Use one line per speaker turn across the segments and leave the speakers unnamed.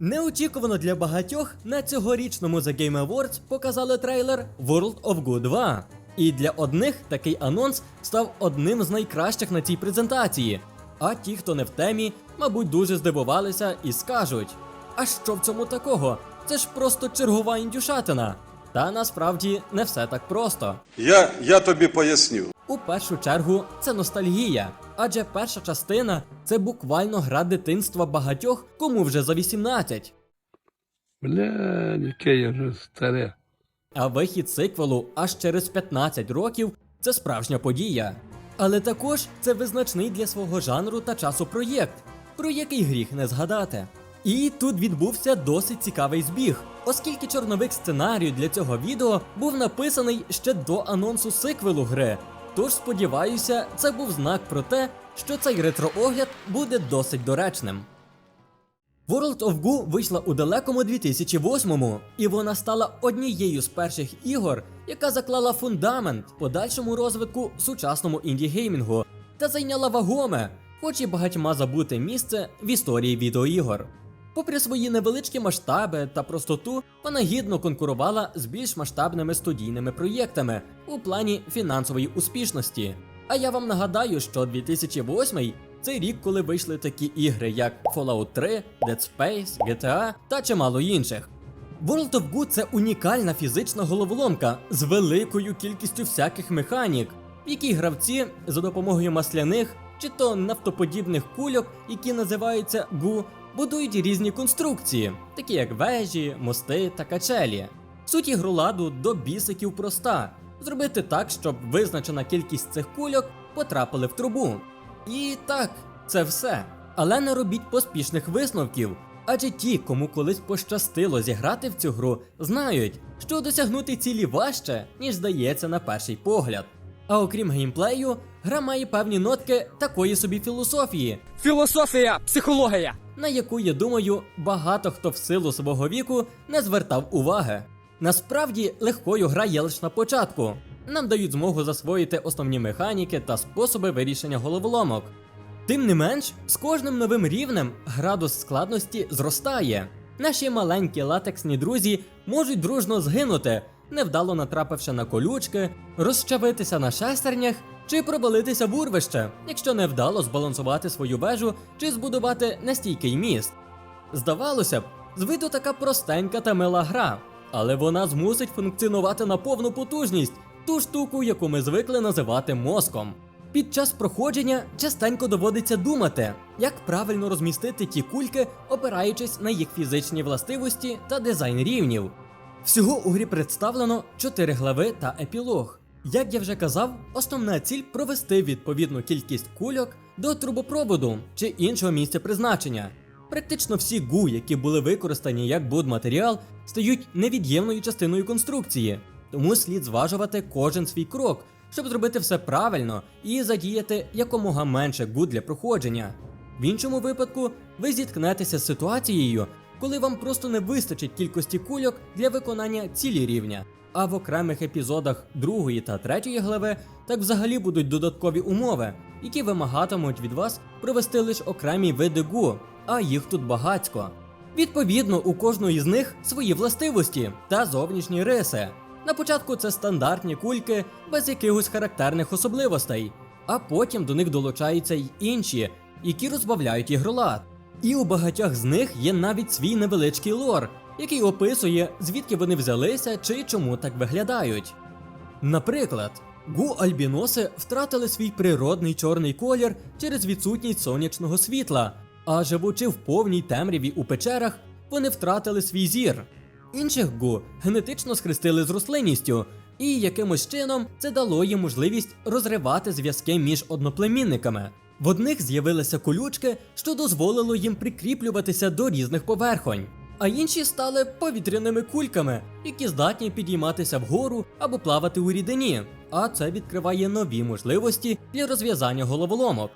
Неочікувано для багатьох на цьогорічному The Game Awards показали трейлер World of Goo 2. І для одних такий анонс став одним з найкращих на цій презентації. А ті, хто не в темі, мабуть, дуже здивувалися і скажуть: а що в цьому такого? Це ж просто чергова індюшатина. Та насправді не все так просто.
Я, я тобі поясню.
У першу чергу це ностальгія, адже перша частина це буквально гра дитинства багатьох, кому вже за 18.
Бля, яке я вже старе.
А вихід сиквелу аж через 15 років це справжня подія. Але також це визначний для свого жанру та часу проєкт, про який гріх не згадати. І тут відбувся досить цікавий збіг, оскільки чорновик сценарію для цього відео був написаний ще до анонсу сиквелу гри. Тож сподіваюся, це був знак про те, що цей ретро-огляд буде досить доречним. World of Goo вийшла у далекому 2008-му, і вона стала однією з перших ігор, яка заклала фундамент подальшому розвитку сучасному інді-геймінгу та зайняла вагоме, хоч і багатьма забуте місце в історії відеоігор. Попри свої невеличкі масштаби та простоту, вона гідно конкурувала з більш масштабними студійними проєктами у плані фінансової успішності. А я вам нагадаю, що 2008 це рік, коли вийшли такі ігри, як Fallout 3, Dead Space, GTA та чимало інших. World of Goo – це унікальна фізична головоломка з великою кількістю всяких механік, в якій гравці за допомогою масляних чи то нафтоподібних кульок, які називаються Гу, будують різні конструкції, такі як вежі, мости та качелі. Суть ігроладу до бісиків проста: зробити так, щоб визначена кількість цих кульок потрапили в трубу. І так, це все. Але не робіть поспішних висновків. Адже ті, кому колись пощастило зіграти в цю гру, знають, що досягнути цілі важче, ніж здається на перший погляд. А окрім геймплею, гра має певні нотки такої собі філософії,
Філософія, психологія.
на яку, я думаю, багато хто в силу свого віку не звертав уваги. Насправді, легкою гра є лише на початку. Нам дають змогу засвоїти основні механіки та способи вирішення головоломок. Тим не менш, з кожним новим рівнем градус складності зростає. Наші маленькі латексні друзі можуть дружно згинути, невдало натрапивши на колючки, розчавитися на шестернях чи провалитися в урвище, якщо невдало збалансувати свою вежу чи збудувати нестійкий міст. Здавалося б, з виду така простенька та мила гра, але вона змусить функціонувати на повну потужність, ту штуку, яку ми звикли називати мозком. Під час проходження частенько доводиться думати, як правильно розмістити ті кульки, опираючись на їх фізичні властивості та дизайн рівнів. Всього у грі представлено 4 глави та епілог. Як я вже казав, основна ціль провести відповідну кількість кульок до трубопроводу чи іншого місця призначення. Практично всі гу, які були використані як будматеріал, стають невід'ємною частиною конструкції, тому слід зважувати кожен свій крок, щоб зробити все правильно і задіяти якомога менше гу для проходження. В іншому випадку ви зіткнетеся з ситуацією, коли вам просто не вистачить кількості кульок для виконання цілі рівня. А в окремих епізодах другої та третьої глави так взагалі будуть додаткові умови, які вимагатимуть від вас провести лише окремі види гу, а їх тут багатько. Відповідно, у кожної з них свої властивості та зовнішні риси. На початку це стандартні кульки без якихось характерних особливостей, а потім до них долучаються й інші, які розбавляють ігролад. І у багатьох з них є навіть свій невеличкий лор, який описує, звідки вони взялися чи чому так виглядають. Наприклад, гу-альбіноси втратили свій природний чорний колір через відсутність сонячного світла, а живучи в повній темряві у печерах, вони втратили свій зір. Інших гу генетично схрестили з рослинністю, і якимось чином це дало їм можливість розривати зв'язки між одноплемінниками. В одних з'явилися колючки, що дозволило їм прикріплюватися до різних поверхонь, а інші стали повітряними кульками, які здатні підійматися вгору або плавати у рідині. А це відкриває нові можливості для розв'язання головоломок.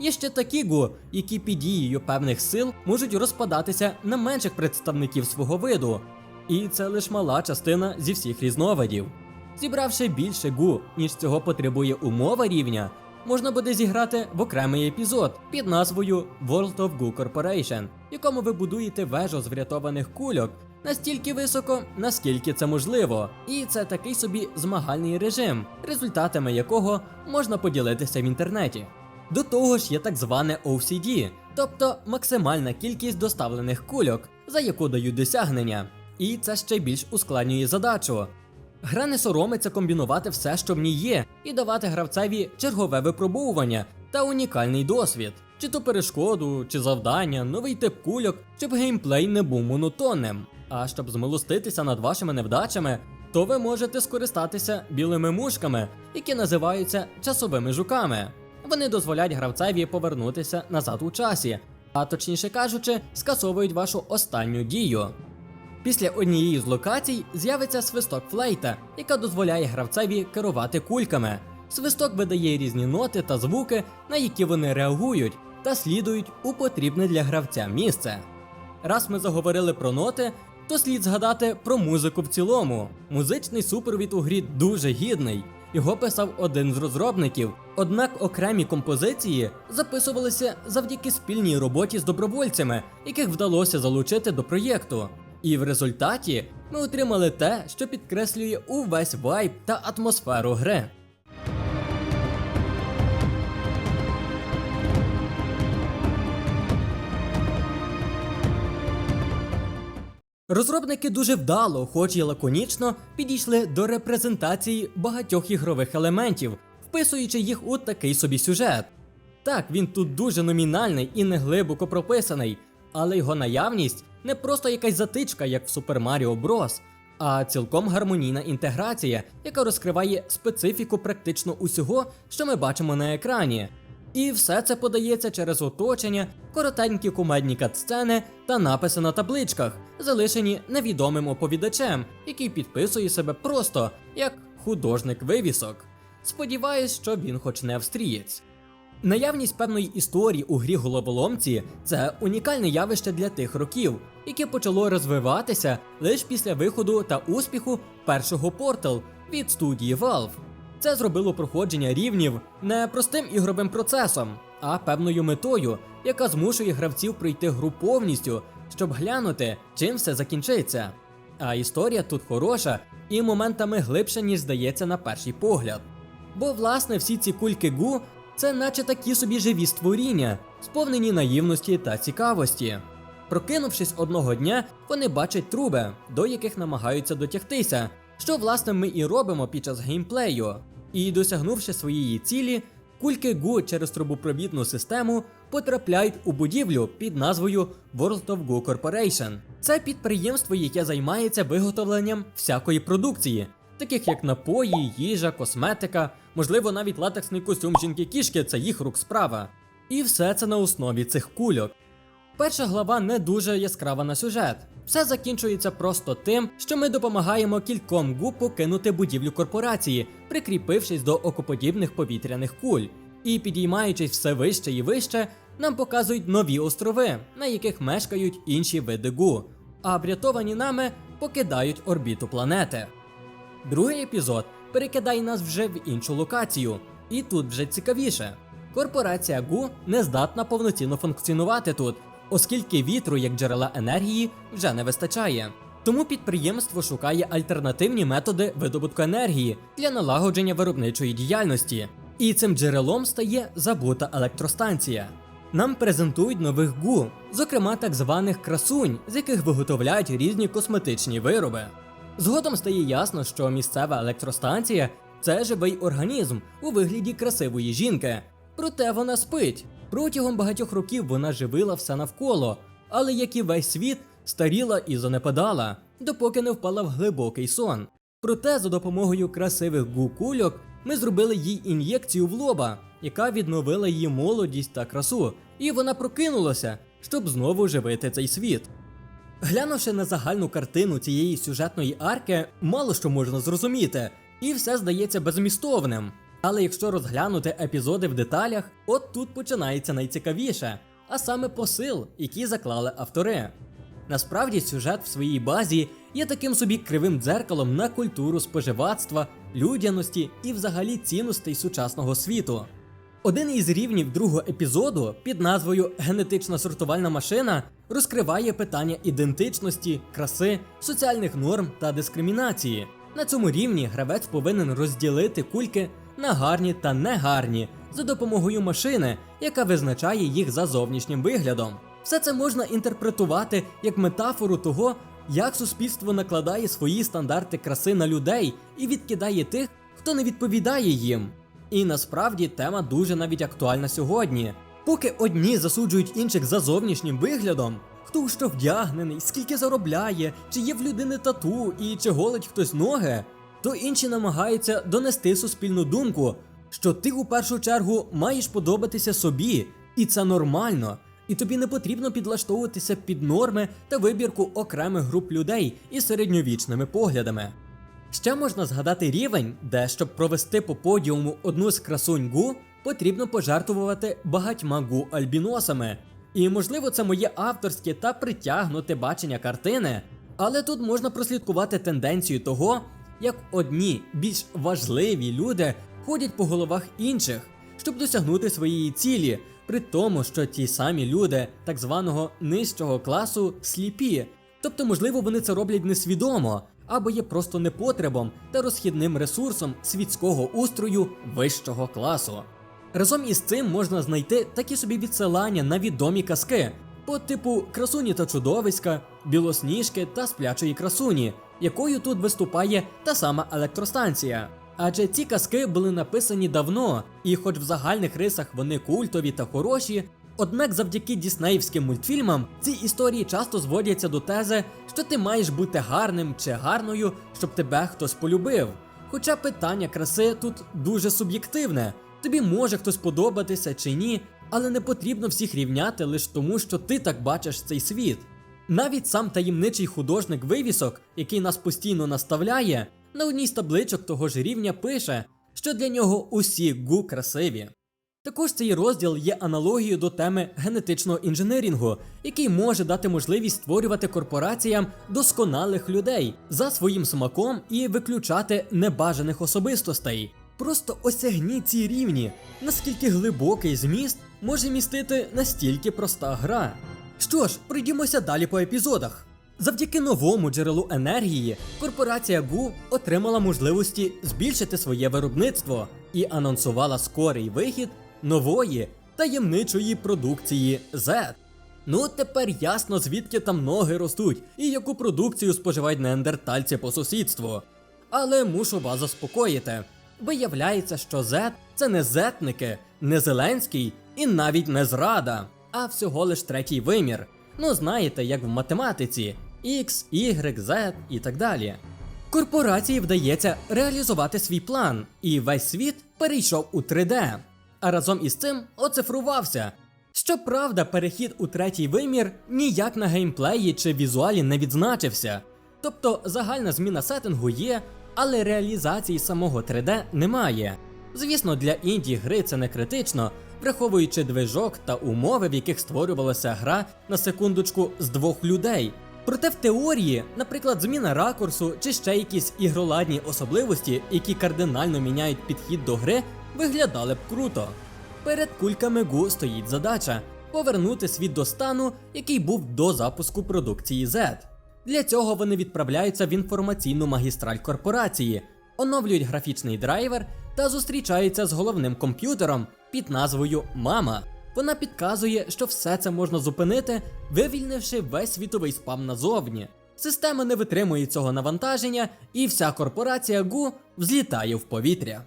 Є ще такі гу, які під дією певних сил можуть розпадатися на менших представників свого виду. І це лише мала частина зі всіх різновидів. Зібравши більше гу, ніж цього потребує умова рівня, можна буде зіграти в окремий епізод під назвою World of Goo Corporation, в якому ви будуєте вежу з врятованих кульок настільки високо, наскільки це можливо. І це такий собі змагальний режим, результатами якого можна поділитися в інтернеті. До того ж є так зване OCD, тобто максимальна кількість доставлених кульок, за яку дають досягнення. І це ще більш ускладнює задачу. Гра не соромиться комбінувати все, що в ній є, і давати гравцеві чергове випробовування та унікальний досвід, чи то перешкоду, чи завдання, новий тип кульок, щоб геймплей не був монотонним. А щоб змилоститися над вашими невдачами, то ви можете скористатися білими мушками, які називаються часовими жуками. Вони дозволяють гравцеві повернутися назад у часі, а точніше кажучи, скасовують вашу останню дію. Після однієї з локацій з'явиться свисток флейта, яка дозволяє гравцеві керувати кульками. Свисток видає різні ноти та звуки, на які вони реагують, та слідують у потрібне для гравця місце. Раз ми заговорили про ноти, то слід згадати про музику в цілому. Музичний супровід у грі дуже гідний. Його писав один з розробників. Однак окремі композиції записувалися завдяки спільній роботі з добровольцями, яких вдалося залучити до проєкту. І в результаті ми отримали те, що підкреслює увесь вайб та атмосферу гри. Розробники дуже вдало, хоч і лаконічно, підійшли до репрезентації багатьох ігрових елементів, вписуючи їх у такий собі сюжет. Так, він тут дуже номінальний і не глибоко прописаний, але його наявність не просто якась затичка, як в Super Mario Bros., а цілком гармонійна інтеграція, яка розкриває специфіку практично усього, що ми бачимо на екрані. І все це подається через оточення, коротенькі кумедні катсцени та написи на табличках, залишені невідомим оповідачем, який підписує себе просто як художник вивісок. Сподіваюсь, що він хоч не австрієць. Наявність певної історії у грі головоломці це унікальне явище для тих років, яке почало розвиватися лише після виходу та успіху першого Portal від студії Valve. Це зробило проходження рівнів не простим ігровим процесом, а певною метою, яка змушує гравців пройти гру повністю, щоб глянути, чим все закінчиться. А історія тут хороша і моментами глибша, ніж здається на перший погляд. Бо, власне, всі ці кульки гу це наче такі собі живі створіння, сповнені наївності та цікавості. Прокинувшись одного дня, вони бачать труби, до яких намагаються дотягтися, що власне ми і робимо під час геймплею. І досягнувши своєї цілі, кульки гу через трубопровідну систему потрапляють у будівлю під назвою World of Goo Corporation. Це підприємство, яке займається виготовленням всякої продукції, таких як напої, їжа, косметика, можливо, навіть латексний костюм жінки-кішки це їх рук справа. І все це на основі цих кульок. Перша глава не дуже яскрава на сюжет. Все закінчується просто тим, що ми допомагаємо кільком гу покинути будівлю корпорації, прикріпившись до окоподібних повітряних куль. І підіймаючись все вище і вище, нам показують нові острови, на яких мешкають інші види гу, а врятовані нами покидають орбіту планети. Другий епізод перекидає нас вже в іншу локацію, і тут вже цікавіше. Корпорація ГУ не здатна повноцінно функціонувати тут, оскільки вітру як джерела енергії вже не вистачає. Тому підприємство шукає альтернативні методи видобутку енергії для налагодження виробничої діяльності. І цим джерелом стає забута електростанція. Нам презентують нових ГУ, зокрема так званих красунь, з яких виготовляють різні косметичні вироби. Згодом стає ясно, що місцева електростанція це живий організм у вигляді красивої жінки. Проте вона спить. Протягом багатьох років вона живила все навколо, але як і весь світ, старіла і занепадала, допоки не впала в глибокий сон. Проте за допомогою красивих гу-кульок ми зробили їй ін'єкцію в лоба, яка відновила її молодість та красу, і вона прокинулася, щоб знову живити цей світ. Глянувши на загальну картину цієї сюжетної арки, мало що можна зрозуміти, і все здається безмістовним. Але якщо розглянути епізоди в деталях, от тут починається найцікавіше, а саме посил, який заклали автори. Насправді сюжет в своїй базі є таким собі кривим дзеркалом на культуру споживацтва, людяності і взагалі цінностей сучасного світу. Один із рівнів другого епізоду під назвою Генетична сортувальна машина розкриває питання ідентичності, краси, соціальних норм та дискримінації. На цьому рівні гравець повинен розділити кульки на гарні та негарні за допомогою машини, яка визначає їх за зовнішнім виглядом. Все це можна інтерпретувати як метафору того, як суспільство накладає свої стандарти краси на людей і відкидає тих, хто не відповідає їм. І насправді тема дуже навіть актуальна сьогодні. Поки одні засуджують інших за зовнішнім виглядом, хто що вдягнений, скільки заробляє, чи є в людини тату і чи голить хтось ноги, то інші намагаються донести суспільну думку, що ти у першу чергу маєш подобатися собі, і це нормально, і тобі не потрібно підлаштовуватися під норми та вибірку окремих груп людей із середньовічними поглядами. Ще можна згадати рівень, де щоб провести по подіуму одну з красунь Гу, потрібно пожертвувати багатьма гу альбіносами. І можливо, це моє авторське та притягнуте бачення картини, але тут можна прослідкувати тенденцію того, як одні більш важливі люди ходять по головах інших, щоб досягнути своєї цілі, при тому, що ті самі люди так званого нижчого класу сліпі. Тобто, можливо, вони це роблять несвідомо, або є просто непотребом та розхідним ресурсом світського устрою вищого класу. Разом із цим можна знайти такі собі відсилання на відомі казки, по типу красуні та чудовиська, білосніжки та сплячої красуні, якою тут виступає та сама електростанція. Адже ці казки були написані давно, і хоч в загальних рисах вони культові та хороші, однак завдяки діснеївським мультфільмам ці історії часто зводяться до тези, що ти маєш бути гарним чи гарною, щоб тебе хтось полюбив. Хоча питання краси тут дуже суб'єктивне. Тобі може хтось подобатися чи ні, але не потрібно всіх рівняти лише тому, що ти так бачиш цей світ. Навіть сам таємничий художник вивісок, який нас постійно наставляє, на одній з табличок того ж рівня пише, що для нього усі гу красиві. Також цей розділ є аналогією до теми генетичного інженерінгу, який може дати можливість створювати корпораціям досконалих людей за своїм смаком і виключати небажаних особистостей. Просто осягніть ці рівні, наскільки глибокий зміст може містити настільки проста гра. Що ж, пройдімося далі по епізодах. Завдяки новому джерелу енергії корпорація ГУ отримала можливості збільшити своє виробництво і анонсувала скорий вихід нової таємничої продукції Z. Ну тепер ясно, звідки там ноги ростуть і яку продукцію споживають неандертальці по сусідству. Але мушу вас заспокоїти. Виявляється, що Z – це не зетники, не Зеленський і навіть не зрада, а всього лиш третій вимір. Ну знаєте, як в математиці X, Y, Z і так далі. Корпорації вдається реалізувати свій план, і весь світ перейшов у 3D, а разом із цим оцифрувався. Щоправда, перехід у третій вимір ніяк на геймплеї чи візуалі не відзначився. Тобто загальна зміна сеттингу є, але реалізації самого 3D немає. Звісно, для інді гри це не критично, враховуючи движок та умови, в яких створювалася гра на секундочку з двох людей. Проте в теорії, наприклад, зміна ракурсу чи ще якісь ігроладні особливості, які кардинально міняють підхід до гри, виглядали б круто. Перед кульками Гу стоїть задача повернути світ до стану, який був до запуску продукції Z. Для цього вони відправляються в інформаційну магістраль корпорації, оновлюють графічний драйвер та зустрічаються з головним комп'ютером під назвою Мама. Вона підказує, що все це можна зупинити, вивільнивши весь світовий спам назовні. Система не витримує цього навантаження, і вся корпорація ГУ взлітає в повітря.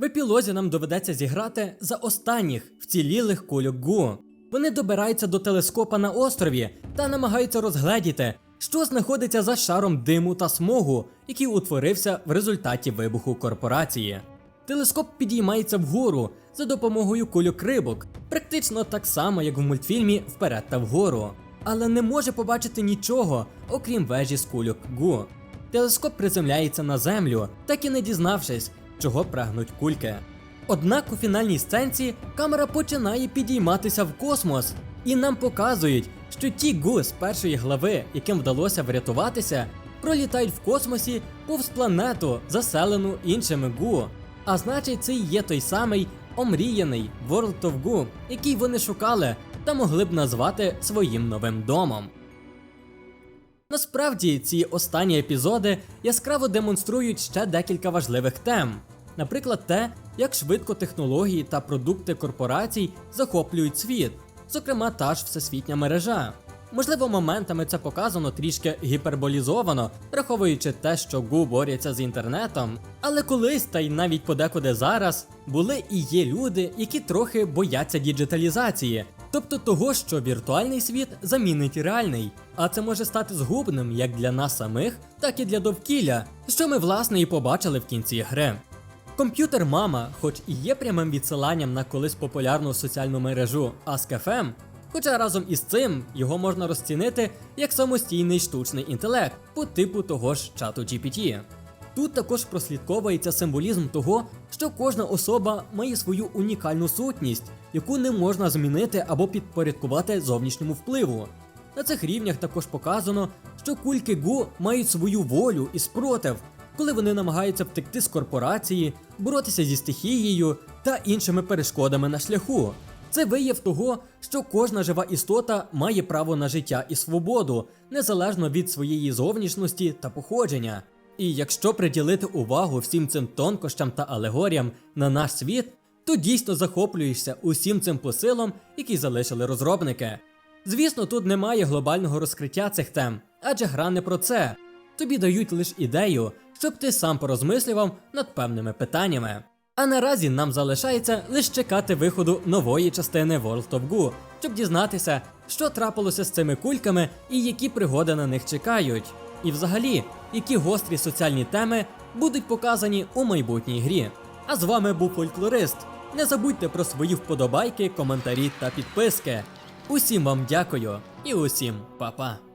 В епілозі нам доведеться зіграти за останніх вцілілих кульок ГУ. Вони добираються до телескопа на острові та намагаються розгледіти, що знаходиться за шаром диму та смогу, який утворився в результаті вибуху корпорації. Телескоп підіймається вгору за допомогою кульок рибок, практично так само, як в мультфільмі Вперед та вгору, але не може побачити нічого, окрім вежі з кульок Гу. Телескоп приземляється на землю, так і не дізнавшись, чого прагнуть кульки. Однак у фінальній сценці камера починає підійматися в космос, і нам показують, що ті гу з першої глави, яким вдалося врятуватися, пролітають в космосі повз планету, заселену іншими гу. А значить, це і є той самий омріяний World of Goo, який вони шукали та могли б назвати своїм новим домом. Насправді ці останні епізоди яскраво демонструють ще декілька важливих тем. Наприклад, те, як швидко технології та продукти корпорацій захоплюють світ, зокрема та ж всесвітня мережа. Можливо, моментами це показано трішки гіперболізовано, враховуючи те, що Гу борються з інтернетом. Але колись, та й навіть подекуди зараз, були і є люди, які трохи бояться діджиталізації, тобто того, що віртуальний світ замінить реальний. А це може стати згубним як для нас самих, так і для довкілля, що ми власне і побачили в кінці гри. Комп'ютер Мама, хоч і є прямим відсиланням на колись популярну соціальну мережу Ask.fm, хоча разом із цим його можна розцінити як самостійний штучний інтелект по типу того ж чату GPT. Тут також прослідковується символізм того, що кожна особа має свою унікальну сутність, яку не можна змінити або підпорядкувати зовнішньому впливу. На цих рівнях також показано, що кульки Гу мають свою волю і спротив, коли вони намагаються втекти з корпорації, боротися зі стихією та іншими перешкодами на шляху. Це вияв того, що кожна жива істота має право на життя і свободу, незалежно від своєї зовнішності та походження. І якщо приділити увагу всім цим тонкощам та алегоріям на наш світ, то дійсно захоплюєшся усім цим посилом, який залишили розробники. Звісно, тут немає глобального розкриття цих тем, адже гра не про це. Тобі дають лише ідею, щоб ти сам порозмислював над певними питаннями. А наразі нам залишається лише чекати виходу нової частини World of Goo, щоб дізнатися, що трапилося з цими кульками і які пригоди на них чекають. І взагалі, які гострі соціальні теми будуть показані у майбутній грі. А з вами був фольклорист. Не забудьте про свої вподобайки, коментарі та підписки. Усім вам дякую і усім па-па.